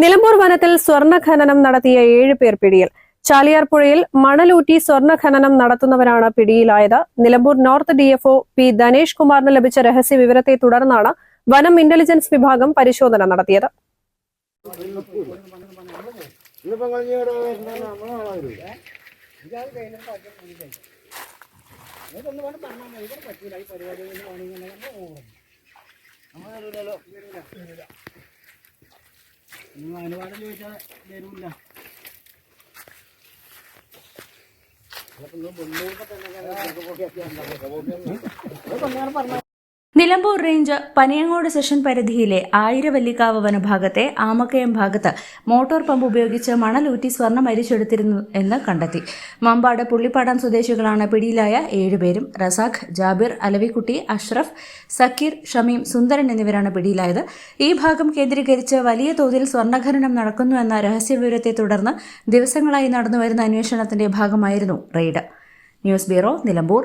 നിലമ്പൂർ വനത്തിൽ സ്വർണ ഖനനം നടത്തിയ ഏഴ് പേർ പിടിയിൽ. ചാലിയാർ പുഴയിൽ മണലൂറ്റി സ്വർണ ഖനനം നടത്തുന്നവരാണ് പിടിയിലായത്. Nilambur north DFO P Dhanesh കുമാറിന് ലഭിച്ച രഹസ്യ വിവരത്തെ തുടർന്നാണ് വനം ഇന്റലിജൻസ് വിഭാഗം പരിശോധന നടത്തിയത്. നിങ്ങൾ അനുവാദം ചോദിച്ചാൽ തരൂല്ല നിലമ്പൂർ റേഞ്ച് പനിയങ്ങോട് സെഷൻ പരിധിയിലെ ആയിരവല്ലിക്കാവ് വനഭാഗത്തെ ആമക്കയം ഭാഗത്ത് മോട്ടോർ പമ്പ് ഉപയോഗിച്ച് മണലൂറ്റി സ്വർണം അരിച്ചെടുത്തിരുന്നു എന്ന് കണ്ടെത്തി. മമ്പാട് പുള്ളിപ്പാടം സ്വദേശികളാണ് പിടിയിലായ ഏഴുപേരും റസാഖ് ജാബിർ അലവിക്കുട്ടി അഷ്റഫ് സക്കീർ ഷമീം സുന്ദരൻ എന്നിവരാണ് പിടിയിലായത്. ഈ ഭാഗം കേന്ദ്രീകരിച്ച് വലിയ തോതിൽ സ്വർണഖനനം നടക്കുന്നു എന്ന രഹസ്യവിവരത്തെ തുടർന്ന് ദിവസങ്ങളായി നടന്നുവരുന്ന അന്വേഷണത്തിന്റെ ഭാഗമായിരുന്നു റെയ്ഡ്. News bureau Nilambur.